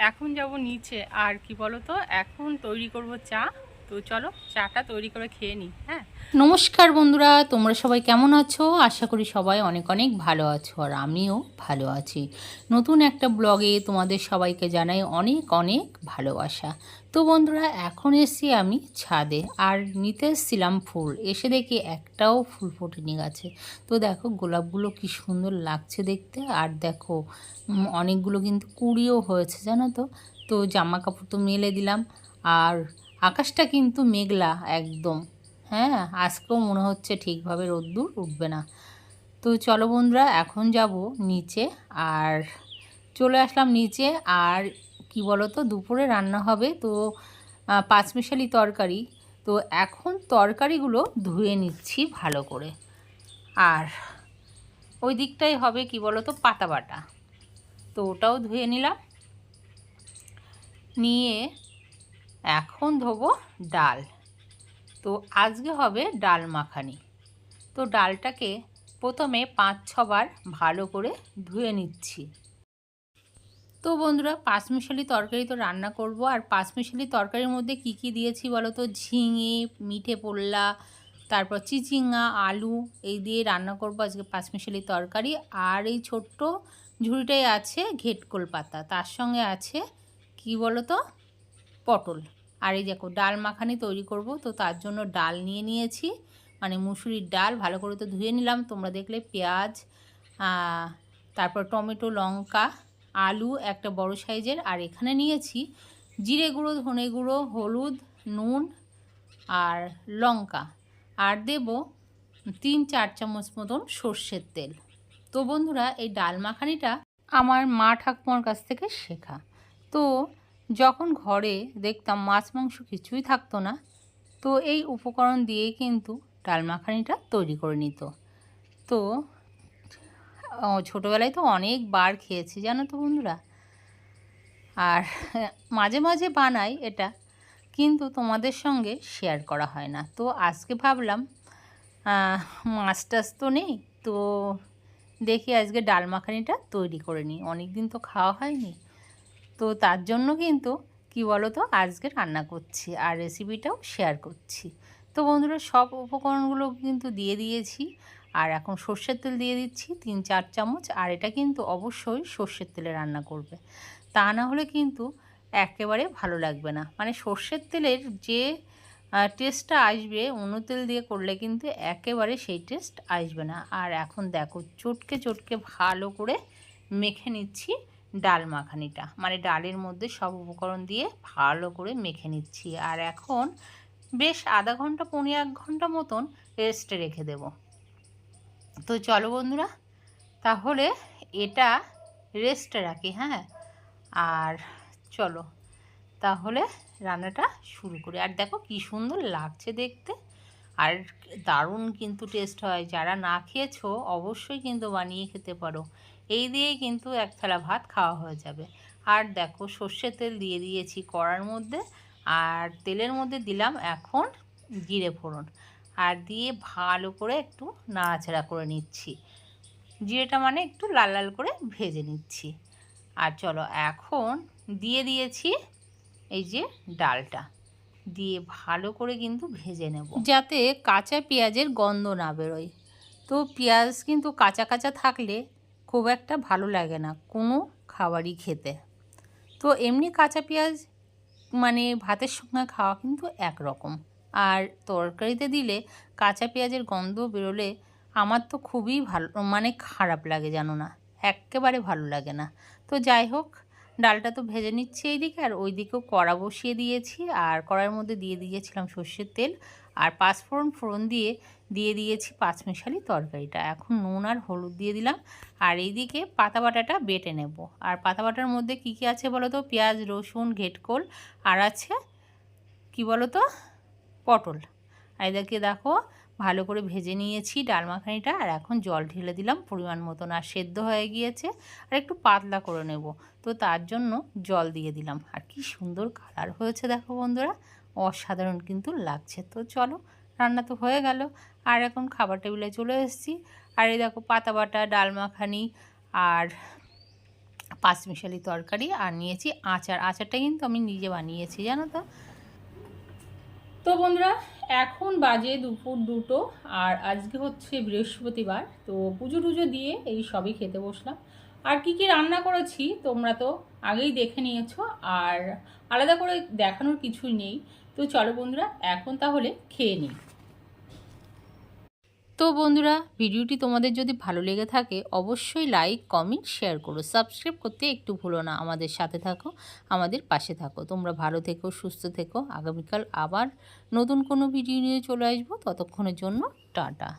এখন যাব নিচে আর কি বলো তো এখন তৈরি করব চা। তো চলো চাটা তৈরি করে খেয়ে নিই হ্যাঁ? নমস্কার বন্ধুরা, তোমরা সবাই কেমন আছো? আশা করি সবাই অনেক অনেক ভালো আছো আর আমিও ভালো আছি। নতুন একটা ব্লগে তোমাদের সবাইকে জানাই অনেক অনেক ভালোবাসা। তো বন্ধুরা, এখন এসছি আমি ছাদে আর নিতে এসছিলাম ফুল। এসে দেখি একটাও ফুল ফোটেনি গাছে। তো দেখো গোলাপগুলো কি সুন্দর লাগছে দেখতে আর দেখো অনেকগুলো কিন্তু কুড়িও হয়েছে, জানো তো? তো জামা কাপড় তো মেলে দিলাম। আর আকাশটা কিন্তু মেঘলা একদম। হ্যাঁ আজকেও মনে হচ্ছে ঠিকভাবে রোদ্দুর উঠবে না। তো চলো বন্ধুরা, এখন যাব নিচে আর চলে আসলাম নিচে আর কি বলো তো দুপুরে রান্না হবে তো পাঁচমিশালি তরকারি। তো এখন তরকারিগুলো ধুয়ে নিচ্ছি ভালো করে। আর ওই দিকটাই হবে কি বলো তো পাতা বাটা তো ওটাও ধুয়ে নিলাম। নিয়ে এখন ধোবো ডাল। তো আজকে হবে ডাল মাখানি। তো ডালটাকে প্রথমে পাঁচ ছবার ভালো করে ধুয়ে নিচ্ছি। তো বন্ধুরা, পাঁচমিশালি তরকারি তো রান্না করব। আর পাঁচমিশালি তরকারির মধ্যে কি কি দিয়েছি বলো তো? ঝিঙে, মিঠে পোল্লা, তারপর চিচিঙ্গা, আলু, এই দিয়ে রান্না করব আজকে পাঁচমিশালি তরকারি। আর এই ছোট্ট ঝুড়িটাই আছে ঘেটকোল পাতা। তার সঙ্গে আছে কি বলো তো? পটল। আর এই দেখো, ডাল মাখানি তৈরি করব, তো তার জন্য ডাল নিয়ে নিয়েছি। মানে মুসুরির ডাল, ভালো করে তো ধুয়ে নিলাম। তোমরা দেখলে পেঁয়াজ তারপর টমেটো, লঙ্কা, আলু একটা বড় সাইজের। আর এখানে নিয়েছি জিরে গুঁড়ো, ধনে গুঁড়ো, হলুদ, নুন আর লঙ্কা। আর দেব তিন চার চামচ মতন সর্ষের তেল। তো বন্ধুরা, এই ডাল মাখানিটা আমার মা ঠাকুমার কাছ থেকে শেখা। তো যখন ঘরে দেখতাম মাছ, মাংস কিছুই থাকতো না, তো এই উপকরণ দিয়ে কিন্তু ডাল মাখানিটা তৈরি করে নিত। তো ছোটোবেলায় তো অনেকবার খেয়েছি, জানো তো বন্ধুরা? আর মাঝে মাঝে বানাই এটা, কিন্তু তোমাদের সঙ্গে শেয়ার করা হয় না। তো আজকে ভাবলাম মাছ টাছ তো নেই, তো দেখি আজকে ডাল মাখানিটা তৈরি করে নিই। অনেক দিন তো খাওয়া হয়নি। তো তার জন্য কিন্তু, কি বলো তো আজকে রান্না করছি আর রেসিপিটাও শেয়ার করছি। তো বন্ধুরা, সব উপকরণগুলো কিন্তু দিয়ে দিয়েছি আর এখন সর্ষের তেল দিয়ে দিচ্ছি তিন চার চামচ আর এটা কিন্তু অবশ্যই সর্ষের তেলে রান্না করবে। তা না হলে কিন্তু একেবারে ভালো লাগবে না। মানে সর্ষের তেলের যে টেস্টটা আসবে, অন্য তেল দিয়ে করলে কিন্তু একেবারে সেই টেস্ট আসবে না। আর এখন দেখো, চটকে চটকে ভালো করে মেখে নিচ্ছি ডাল মাখানিটা। মানে ডালের মধ্যে সব উপকরণ দিয়ে ভালো করে মেখে নিচ্ছি। আর এখন বেশ আধা ঘণ্টা পনেরো এক ঘণ্টা মতন রেস্টে রেখে দেব। তো চলো বন্ধুরা, তাহলে এটা রেস্টে রাখি হ্যাঁ? আর চলো, তাহলে রান্নাটা শুরু করি। আর দেখো কি সুন্দর লাগছে দেখতে। আর দারুণ কিন্তু টেস্ট হয়। যারা না খেয়েছো, অবশ্যই কিন্তু বানিয়ে খেতে পারো। এই দিয়েই কিন্তু এক থালা ভাত খাওয়া হয়ে যাবে। আর দেখো সর্ষের তেল দিয়ে দিয়েছি কড়ার মধ্যে, আর তেলের মধ্যে দিলাম এখন জিরে ফোড়ন। আর দিয়ে ভালো করে একটু নাড়াচাড়া করে নিচ্ছি। জিরেটা মানে একটু লাল লাল করে ভেজে নিচ্ছি। আর চলো এখন দিয়ে দিয়েছি এই যে ডালটা। দিয়ে ভালো করে কিন্তু ভেজে নেব। যাতে কাঁচা পেঁয়াজের গন্ধ না বেরোয়। তো পেঁয়াজ কিন্তু কাঁচা কাঁচা থাকলে খুব একটা ভালো লাগে না কোনো খাবারই খেতে। তো এমনি কাঁচা পেঁয়াজ মানে ভাতের সঙ্গে খাওয়া কিন্তু একরকম। আর তরকারিতে দিলে কাঁচা পেঁয়াজের গন্ধ বেরোলে আমার তো খুবই ভালো মানে খারাপ লাগে জানো না একেবারে ভালো লাগে না। তো যাই হোক, ডালটা তো ভেজে নিচ্ছি এইদিকে আর ওইদিকেও কড়া বসিয়ে দিয়েছি। আর কড়ার মধ্যে দিয়ে দিয়েছিলাম সর্ষের তেল। আর পাঁচফোড়ন ফোড়ন দিয়ে দিয়ে দিয়েছি পাঁচমিশালি তরকারিটা। এখন নুন আর হলুদ দিয়ে দিলাম। আর এইদিকে পাতা বাটাটা বেটে নেব। আর পাতা বাটার মধ্যে কী কী আছে বলো তো পেঁয়াজ, রসুন, ঘেটকোল আর আছে কি বলো তো পটল। আর এদেরকে দেখো, ভালো করে ভেজে নিয়েছি ডাল মাখানিটা। আর এখন জল ঢেলে দিলাম পরিমাণ মতন। আর সেদ্ধ হয়ে গিয়েছে। আর একটু পাতলা করে নেব। তো তার জন্য জল দিয়ে দিলাম। আর কি সুন্দর কালার হয়েছে দেখো বন্ধুরা। অসাধারণ কিন্তু লাগছে। তো চলো, রান্না তো হয়ে গেল। আর এখন খাবার টেবিলে চলে এসেছি। আর এই দেখো পাতা বাটা, ডাল মাখানি আর পাঁচমিশালি তরকারি আর নিয়েছি আচার। আচারটা কিন্তু আমি নিজে বানিয়েছি, জানো তো? তো বন্ধুরা, এখন বাজে দুপুর দুটো আর আজকে হচ্ছে বৃহস্পতিবার। তো পুজো টুজো দিয়ে এই সবই খেতে বসলাম। আর কি কি রান্না করেছি তোমরা তো আগেই দেখে নিয়েছো, আর আলাদা করে দেখানোর কিছুই নেই। তো চলো বন্ধুরা, এখন তাহলে খেয়ে নিই। তো বন্ধুরা, ভিডিওটি তোমাদের যদি ভালো লেগে থাকে, অবশ্যই লাইক, কমেন্ট, শেয়ার করো। সাবস্ক্রাইব করতে একটু ভুলো না, আমাদের সাথে থাকো, আমাদের পাশে থাকো। তোমরা ভালো থেকো, সুস্থ থেকো। আগামীকাল আবার নতুন কোনো ভিডিও নিয়ে চলে আসব। ততক্ষণের জন্য টাটা।